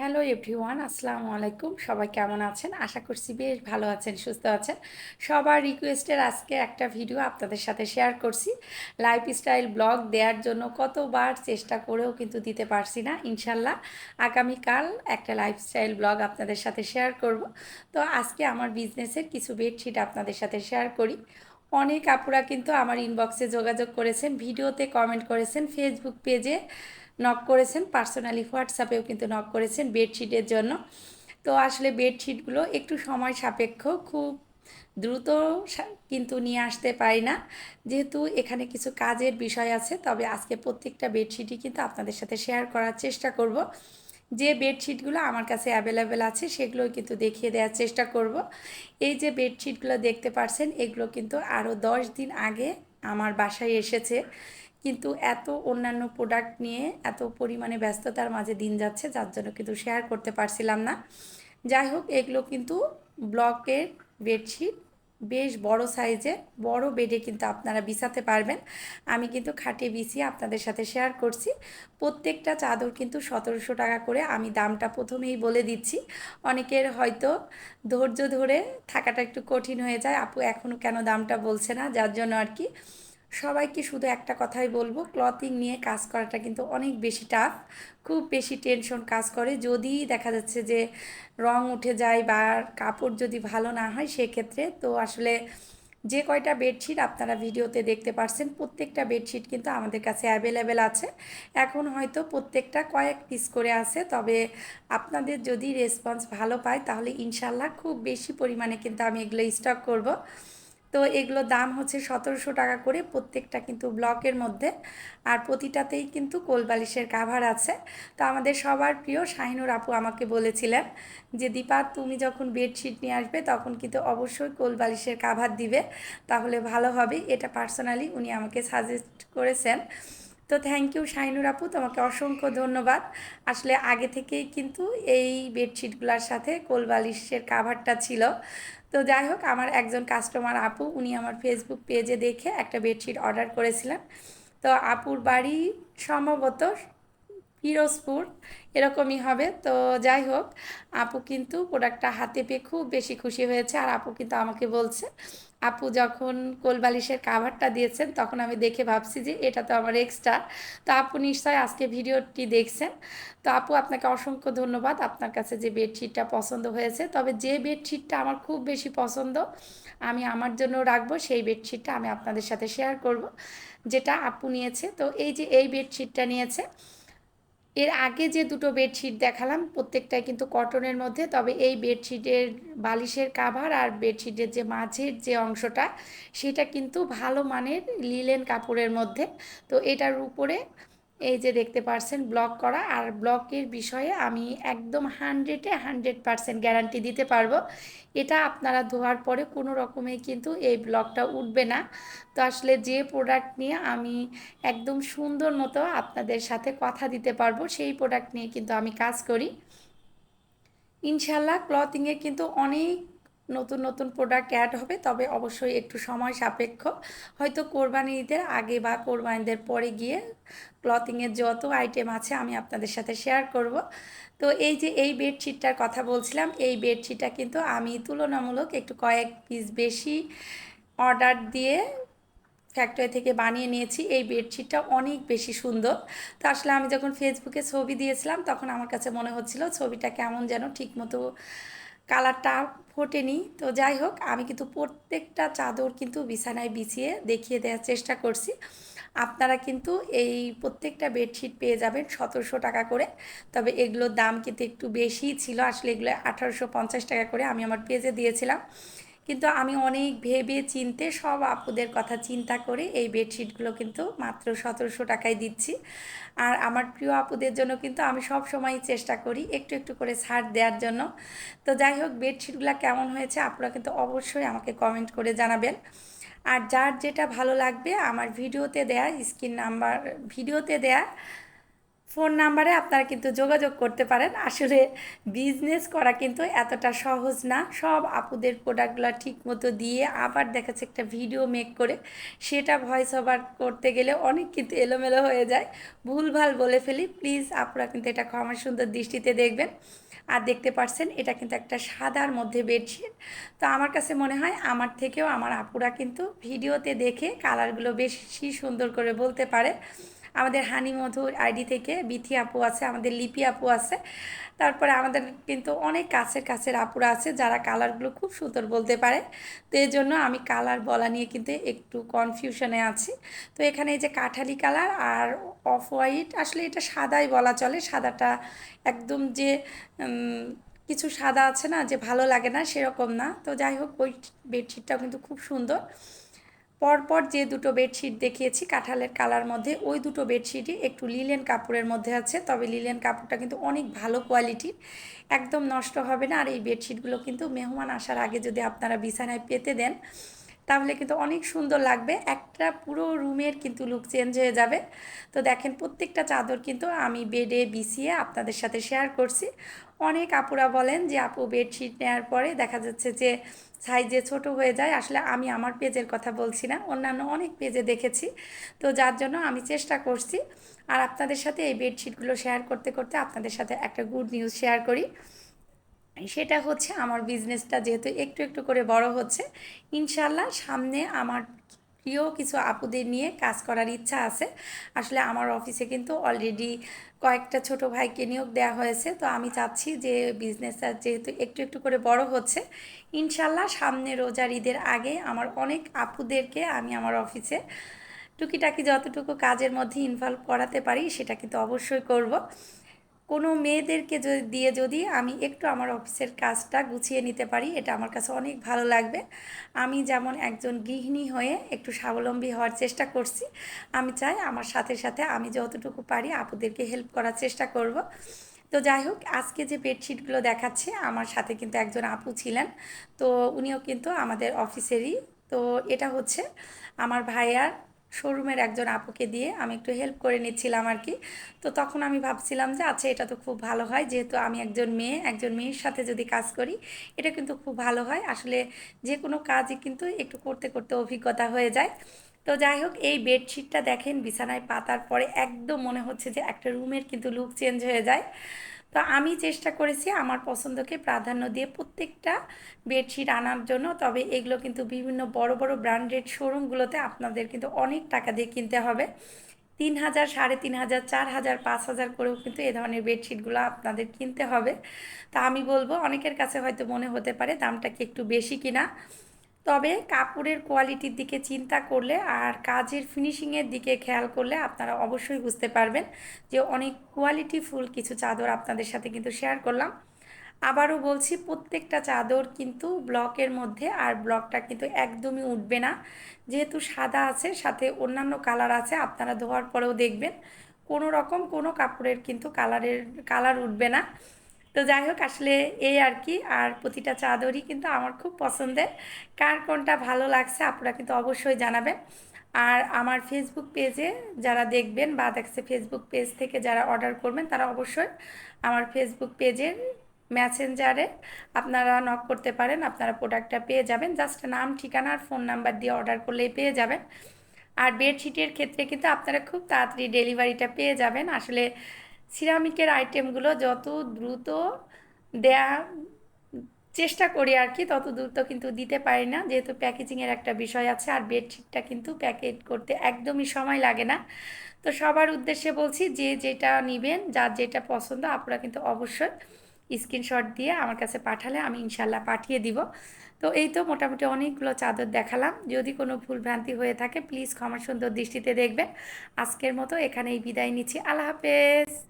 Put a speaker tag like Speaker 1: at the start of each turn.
Speaker 1: Hello everyone, আসসালামু আলাইকুম। সবাই কেমন আছেন? আশা করছি বেশ ভালো আছেন, সুস্থ আছেন। সবার রিকোয়েস্টের আজকে একটা ভিডিও আপনাদের সাথে শেয়ার করছি। লাইফস্টাইল ব্লগ দেওয়ার জন্য কতবার চেষ্টা করেও কিন্তু দিতে পারছি না, ইনশাল্লাহ। আগামীকাল একটা লাইফস্টাইল ব্লগ আপনাদের সাথে শেয়ার করব। তো আজকে আমার বিজনেসের কিছু বেডশিট আপনাদের সাথে শেয়ার করি। অনেক আপুরা কিন্তু আমার ইনবক্সে যোগাযোগ করেছেন, ভিডিওতে কমেন্ট করেছেন ফেসবুক পেজে নক করেছেন। পার্সোনালি হোয়াটসঅ্যাপেও কিন্তু নক করেছেন বেডশিটের জন্য। তো আসলে বেডশিটগুলো একটু সময় সাপেক্ষ, খুব দ্রুত কিন্তু নিয়ে আসতে পারি না। যেহেতু এখানে কিছু কাজের বিষয় আছে, তবে আজকে প্রত্যেকটা বেডশিটই কিন্তু আপনাদের সাথে শেয়ার করার চেষ্টা করব। যে বেডশিটগুলো আমার কাছে অ্যাভেলেবেল আছে সেগুলো কিন্তু দেখিয়ে দেওয়ার চেষ্টা করব। এই যে বেডশিটগুলো দেখতে পারছেন, এগুলো কিন্তু আরও দশ দিন আগে আমার বাসায় এসেছে। কিন্তু এত অন্যান্য প্রোডাক্ট নিয়ে এত পরিমাণে ব্যস্ততার মাঝে দিন যাচ্ছে, যার জন্য কিন্তু শেয়ার করতে পারছিলাম না। যাই হোক, এগুলো কিন্তু ব্লকের বেডশিট বেশ বড় সাইজে বড় বেডে কিন্তু আপনারা বিছাতে পারবেন। আমি কিন্তু খাটে বিছিয়ে আপনাদের সাথে শেয়ার করছি। প্রত্যেকটা চাদর কিন্তু সতেরোশো টাকা করে, আমি দামটা প্রথমেই বলে দিচ্ছি। অনেকের হয়তো ধৈর্য ধরে থাকাটা একটু কঠিন হয়ে যায়, আপু এখনও কেন দামটা বলছে না? যার জন্য আর কি সবাইকে শুধু একটা কথাই বলব ক্লথিং নিয়ে কাজ করাটা কিন্তু অনেক বেশি টাফ খুব বেশি টেনশন কাজ করে। যদি দেখা যাচ্ছে যে রং উঠে যায় বা কাপড় যদি ভালো না হয়, সেক্ষেত্রে তো আসলে যে কয়টা বেডশিট আপনারা ভিডিওতে দেখতে পারছেন, প্রত্যেকটা বেডশিট কিন্তু আমাদের কাছে অ্যাভেলেবেল আছে। এখন হয়তো প্রত্যেকটা কয়েক পিস করে আছে, তবে আপনাদের যদি রেসপন্স ভালো পায়, তাহলে ইনশাল্লাহ খুব বেশি পরিমাণে কিন্তু আমি এগুলো স্টক করব। তো এগুলো দাম হচ্ছে সতেরোশো টাকা করে প্রত্যেকটা কিন্তু ব্লকের মধ্যে। আর প্রতিটাতেই কিন্তু কোলবালিশের কাভার আছে। তো আমাদের সবার প্রিয় শাহিনুর আপু আমাকে বলেছিলেন যে, দীপা, তুমি যখন বেডশিট নিয়ে আসবে, তখন কিন্তু অবশ্যই কোলবালিশের কাভার দিবে। তাহলে ভালো হবে। এটা পার্সোনালি উনি আমাকে সাজেস্ট করেছেন। তো থ্যাংক ইউ শাইনুর আপু, তোমাকে অসংখ্য ধন্যবাদ। আসলে আগে থেকেই কিন্তু এই বেডশিটগুলোর সাথে কোলবালিশের কাভারটা ছিল। তো যাই হোক, আমার একজন কাস্টমার আপু, উনি আমার ফেসবুক পেজে দেখে একটা বেডশিট অর্ডার করেছিলেন। তো আপুর বাড়ি সম্ভবত পিরোজপুর এরকমই হবে। তো যাই হোক, আপু কিন্তু প্রোডাক্টটা হাতে পেয়ে খুব বেশি খুশি হয়েছে। আর আপু কিন্তু আমাকে বলছে, আপু যখন কোলবালিশের কাভারটা দিয়েছেন, তখন আমি দেখে ভাবছি যে এটা তো আমার এক্সট্রা তো আপু নিশ্চয় আজকে ভিডিওটি দেখছেন। তো আপু, আপনাকে অসংখ্য ধন্যবাদ। আপনার কাছে যে বেডশিটটা পছন্দ হয়েছে, তবে যে বেডশিটটা আমার খুব বেশি পছন্দ, আমি আমার জন্য রাখব, সেই বেডশিটটা আমি আপনাদের সাথে শেয়ার করব, যেটা আপু নিয়েছে। তো এই যে এই বেডশিটটা নিয়েছে এর আগে যে দুটো বেডশিট দেখালাম, প্রত্যেকটাই কিন্তু কটনের মধ্যে, তবে এই বেডশিটের বালিশের কাভার আর বেডশিটের যে মাঝের যে অংশটা, সেটা কিন্তু ভালো মানের লিলেন কাপড়ের মধ্যে। তো এটার উপরে এই যে দেখতে পারছেন ব্লক করা। আর ব্লকের বিষয়ে আমি একদম হান্ড্রেডে হান্ড্রেড পারসেন্ট গ্যারান্টি দিতে পারব। এটা আপনারা ধোয়ার পরে কোনো রকমে কিন্তু এই ব্লকটা উঠবে না। তো আসলে যে প্রোডাক্ট নিয়ে আমি একদম সুন্দর মতো আপনাদের সাথে কথা দিতে পারব, সেই প্রোডাক্ট নিয়ে কিন্তু আমি কাজ করি। ইনশাল্লাহ ক্লথিংয়ে কিন্তু অনেক নতুন নতুন প্রোডাক্ট অ্যাড হবে, তবে অবশ্যই একটু সময় সাপেক্ষ। হয়তো কোরবানি ঈদের আগে বা কোরবানিদের পরে গিয়ে ক্লথিংয়ের যত আইটেম আছে আমি আপনাদের সাথে শেয়ার করব। তো এই যে এই বেডশিটটার কথা বলছিলাম, এই বেডশিটটা কিন্তু আমি তুলনামূলক একটু কয়েক পিস বেশি অর্ডার দিয়ে ফ্যাক্টরি থেকে বানিয়ে নিয়েছি। এই বেডশিটটা অনেক বেশি সুন্দর। তো আসলে আমি যখন ফেসবুকে ছবি দিয়েছিলাম, তখন আমার কাছে মনে হচ্ছিল ছবিটা কেমন যেন ঠিকমতো কালারটা ফোটেনি। তো যাই হোক, আমি কিন্তু প্রত্যেকটা চাদর কিন্তু বিছানায় বিছিয়ে দেখিয়ে দেওয়ার চেষ্টা করছি। আপনারা কিন্তু এই প্রত্যেকটা বেডশিট পেয়ে যাবেন সতেরোশো টাকা করে। তবে এগুলোর দাম কিন্তু একটু বেশি ছিল। আসলে এগুলো আঠারোশো পঞ্চাশ টাকা করে আমি আমার পেজে দিয়েছিলাম। কিন্তু আমি অনেক ভেবে চিনতে সব আপুদের কথা চিন্তা করে এই বেডশিটগুলো কিন্তু মাত্র সতেরোশো টাকায় দিচ্ছি। আর আমার প্রিয় আপুদের জন্য কিন্তু আমি সব সময় চেষ্টা করি একটু একটু করে ছাড় দেওয়ার জন্য। তো যাই হোক, বেডশিটগুলো কেমন হয়েছে আপনারা কিন্তু অবশ্যই আমাকে কমেন্ট করে জানাবেন। আর যার যেটা ভালো লাগবে আমার ভিডিওতে দেয়া স্ক্রিন নাম্বার, ভিডিওতে দেয়া ফোন নাম্বারে আপনারা কিন্তু যোগাযোগ করতে পারেন। আসলে বিজনেস করা কিন্তু এতটা সহজ না। সব আপুদের প্রোডাক্টগুলো ঠিক মতো দিয়ে আবার দেখাচ্ছে একটা ভিডিও মেক করে। সেটা ভয়েস ওভার করতে গেলে অনেক কিন্তু এলোমেলো হয়ে যায়। ভুলভাল বলে ফেলি প্লিজ আপনারা কিন্তু এটা ক্ষমা সুন্দর দৃষ্টিতে দেখবেন। আর দেখতে পাচ্ছেন এটা কিন্তু একটা সাদার মধ্যে বেডশিট তো আমার কাছে মনে হয়, আমার থেকেও আমার আপুরা কিন্তু ভিডিওতে দেখে কালারগুলো বেশি সুন্দর করে বলতে পারে। আমাদের হানি মধুর আইডি থেকে বিথি আপু আছে, আমাদের লিপি আপু আছে। তারপরে আমাদের কিন্তু অনেক কাছের কাছের আপুরা আছে যারা কালারগুলো খুব সুন্দর বলতে পারে। তো এই জন্য আমি কালার বলা নিয়ে কিন্তু একটু কনফিউশনে আছি। তো এখানে এই যে কাঠালি কালার আর অফ হোয়াইট, আসলে এটা সাদাই বলা চলে। সাদাটা একদম যে কিছু সাদা আছে না, যে ভালো লাগে না সেরকম না। তো যাই হোক, ওই বেডশিটটাও কিন্তু খুব সুন্দর। পরপর যে দুটো বেডশিট দেখিয়েছি কাঁঠালের কালার মধ্যে, ওই দুটো বেডশিটই একটু লিলেন কাপড়ের মধ্যে আছে। তবে লিলেন কাপড়টা কিন্তু অনেক ভালো কোয়ালিটির একদম নষ্ট হবে না। আর এই বেডশিটগুলো কিন্তু মেহমান আসার আগে যদি আপনারা বিছানায় পেতে দেন তাহলে কিন্তু অনেক সুন্দর লাগবে। একটা পুরো রুমের কিন্তু লুক চেঞ্জ হয়ে যাবে। তো দেখেন প্রত্যেকটা চাদর কিন্তু আমি বেডে বিছিয়ে আপনাদের সাথে শেয়ার করছি। অনেক আপুরা বলেন যে, আপু, বেডশিট নেওয়ার পরে দেখা যাচ্ছে যে, সাইজে ছোট হয়ে যায়। আসলে আমি আমার পেজের কথা বলছি না, অন্যান্য অনেক পেজে দেখেছি। তো যার জন্য আমি চেষ্টা করছি। আর আপনাদের সাথে এই বেডশিটগুলো শেয়ার করতে করতে আপনাদের সাথে একটা গুড নিউজ শেয়ার করি। সেটা হচ্ছে আমার বিজনেসটা যেহেতু একটু একটু করে বড় হচ্ছে ইনশাল্লাহ সামনে আমার প্রিয় কিছু আপুদের নিয়ে কাজ করার ইচ্ছা আছে। আসলে আমার অফিসে কিন্তু অলরেডি কয়েকটা ছোট ভাইকে নিয়োগ দেওয়া হয়েছে, তো আমি চাচ্ছি যে বিজনেসটা যেহেতু একটু একটু করে বড় হচ্ছে ইনশাল্লাহ সামনে রোজার ঈদের আগে আমার অনেক আপুদেরকে আমি আমার অফিসে টুকিটাকি যতটুকু কাজের মধ্যে ইনভলভ করাতে পারি সেটা কিন্তু অবশ্যই করব। কোনো মেয়েদেরকে যদি দিয়ে যদি আমি একটু আমার অফিসের কাজটা গুছিয়ে নিতে পারি, এটা আমার কাছে অনেক ভালো লাগবে। আমি যেমন একজন গৃহিণী হয়ে একটু স্বাবলম্বী হওয়ার চেষ্টা করছি, আমি চাই আমার সাথে সাথে আমি যতটুকু পারি আপুদেরকে হেল্প করার চেষ্টা করব। তো যাই হোক, আজকে যে বেডশিটগুলো দেখাচ্ছে, আমার সাথে কিন্তু একজন আপু ছিলেন, তো উনিও কিন্তু আমাদের অফিসেরই। তো এটা হচ্ছে আমার ভাইয়ার শোরুমের একজন আপুকে দিয়ে আমি একটু হেল্প করে নিচ্ছিলাম আর কি তো তখন আমি ভাবছিলাম যে আচ্ছা এটা তো খুব ভালো হয়। যেহেতু আমি একজন মেয়ে, একজন মেয়ের সাথে যদি কাজ করি, এটা কিন্তু খুব ভালো হয়। আসলে যে কোনো কাজই কিন্তু একটু করতে করতে অভিজ্ঞতা হয়ে যায়। তো যাই হোক, এই বেডশিটটা দেখেন, বিছানায় পাতার পরে একদম মনে হচ্ছে যে একটা রুমের কিন্তু লুক চেঞ্জ হয়ে যায়। তো আমি চেষ্টা করেছি আমার পছন্দকে প্রাধান্য দিয়ে প্রত্যেকটা বেডশিট আনার জন্য, তবে এগুলো কিন্তু বিভিন্ন বড় বড় ব্র্যান্ডেড শোরুমগুলোতে আপনাদের কিন্তু অনেক টাকা দিয়ে কিনতে হবে। তিন হাজার, সাড়ে তিন হাজার, চার হাজার, পাঁচ হাজার করেও কিন্তু এ ধরনের বেডশিটগুলো আপনাদের কিনতে হবে। তা আমি বলব, অনেকের কাছে হয়তো মনে হতে পারে দামটা কি একটু বেশি কিনা। তবে কাপড়ের কোয়ালিটির দিকে চিন্তা করলে আর কাজের ফিনিশিংয়ের দিকে খেয়াল করলে আপনারা অবশ্যই বুঝতে পারবেন যে অনেক কোয়ালিটি ফুল কিছু চাদর আপনাদের সাথে কিন্তু শেয়ার করলাম। আবারও বলছি, প্রত্যেকটা চাদর কিন্তু ব্লকের মধ্যে আর ব্লকটা কিন্তু একদমই উঠবে না। যেহেতু সাদা আছে, সাথে অন্যান্য কালার আছে, আপনারা ধোয়ার পরেও দেখবেন। কোনো রকম কোনো কাপড়ের কিন্তু কালারের কালার উঠবে না। তো যাই হোক আসলে এই আর কি আর প্রতিটা চাদরই কিন্তু আমার খুব পছন্দের। কার কোনটা ভালো লাগছে আপনারা কিন্তু অবশ্যই জানাবেন। আর আমার ফেসবুক পেজে যারা দেখবেন বা দেখছে ফেসবুক পেজ থেকে যারা অর্ডার করবেন, তারা অবশ্যই আমার ফেসবুক পেজের ম্যাসেঞ্জারে আপনারা নক করতে পারেন। আপনারা প্রোডাক্টটা পেয়ে যাবেন। জাস্ট নাম, ঠিকানা আর ফোন নাম্বার দিয়ে অর্ডার করলেই পেয়ে যাবেন। আর বেডশিটের ক্ষেত্রে কিন্তু আপনারা খুব তাড়াতাড়ি ডেলিভারিটা পেয়ে যাবেন। আসলে সিরামিকের আইটেমগুলো যত দ্রুত দেয়া চেষ্টা করি আর কি, তত দ্রুত কিন্তু দিতে পারি না। যেহেতু প্যাকেজিংয়ের একটা বিষয় আছে আর বেডশিটটা কিন্তু প্যাকেট করতে একদমই সময় লাগে না। তো সবার উদ্দেশ্যে বলছি, যে যেটা নেবেন, যার যেটা পছন্দ আপনারা কিন্তু অবশ্যই স্ক্রিনশট দিয়ে আমার কাছে পাঠালে আমি ইনশাল্লাহ পাঠিয়ে দিব। তো এই তো মোটামুটি অনেকগুলো চাদর দেখালাম। যদি কোনো ভুলভ্রান্তি হয়ে থাকে প্লিজ ক্ষমা সুন্দর দৃষ্টিতে দেখবেন। আজকের মতো এখানেই বিদায় নিচ্ছি। আল্লাহ হাফেজ!